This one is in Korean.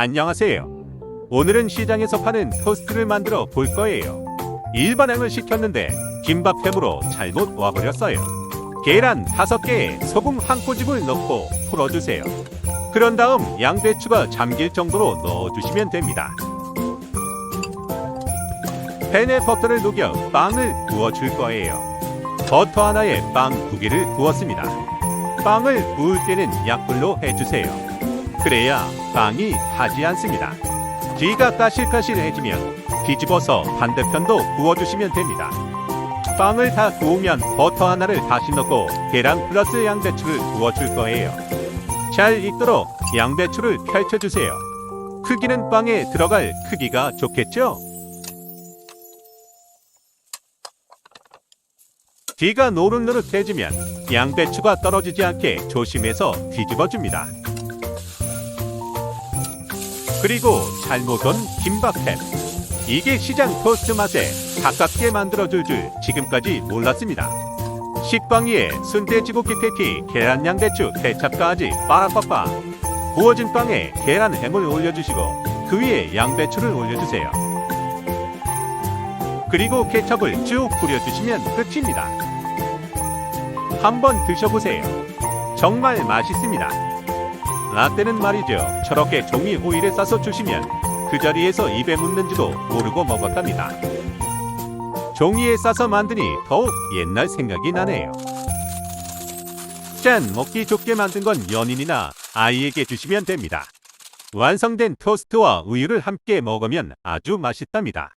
안녕하세요. 오늘은 시장에서 파는 토스트를 만들어 볼 거예요. 일반행을 시켰는데 김밥햄으로 잘못 와버렸어요. 계란 5개에 소금 한 꼬집을 넣고 풀어주세요. 그런 다음 양배추가 잠길 정도로 넣어주시면 됩니다. 팬에 버터를 녹여 빵을 구워줄 거예요. 버터 하나에 빵 두 개를 구웠습니다. 빵을 구울 때는 약불로 해주세요. 그래야 빵이 타지 않습니다. 뒤가 까실까실해지면 뒤집어서 반대편도 구워주시면 됩니다. 빵을 다 구우면 버터 하나를 다시 넣고 계란 플러스 양배추를 구워줄 거예요. 잘 익도록 양배추를 펼쳐주세요. 크기는 빵에 들어갈 크기가 좋겠죠? 뒤가 노릇노릇해지면 양배추가 떨어지지 않게 조심해서 뒤집어줍니다. 그리고 잘못 온 김밥햄. 이게 시장 토스트 맛에 가깝게 만들어줄 줄 지금까지 몰랐습니다. 식빵 위에 순대지고기 패티, 계란 양배추, 케찹까지 빠라빠빠. 구워진 빵에 계란 햄을 올려주시고 그 위에 양배추를 올려주세요. 그리고 케첩을 쭉 뿌려주시면 끝입니다. 한번 드셔보세요. 정말 맛있습니다. 라떼는 말이죠. 저렇게 종이 호일에 싸서 주시면 그 자리에서 입에 묻는지도 모르고 먹었답니다. 종이에 싸서 만드니 더욱 옛날 생각이 나네요. 짠! 먹기 좋게 만든 건 연인이나 아이에게 주시면 됩니다. 완성된 토스트와 우유를 함께 먹으면 아주 맛있답니다.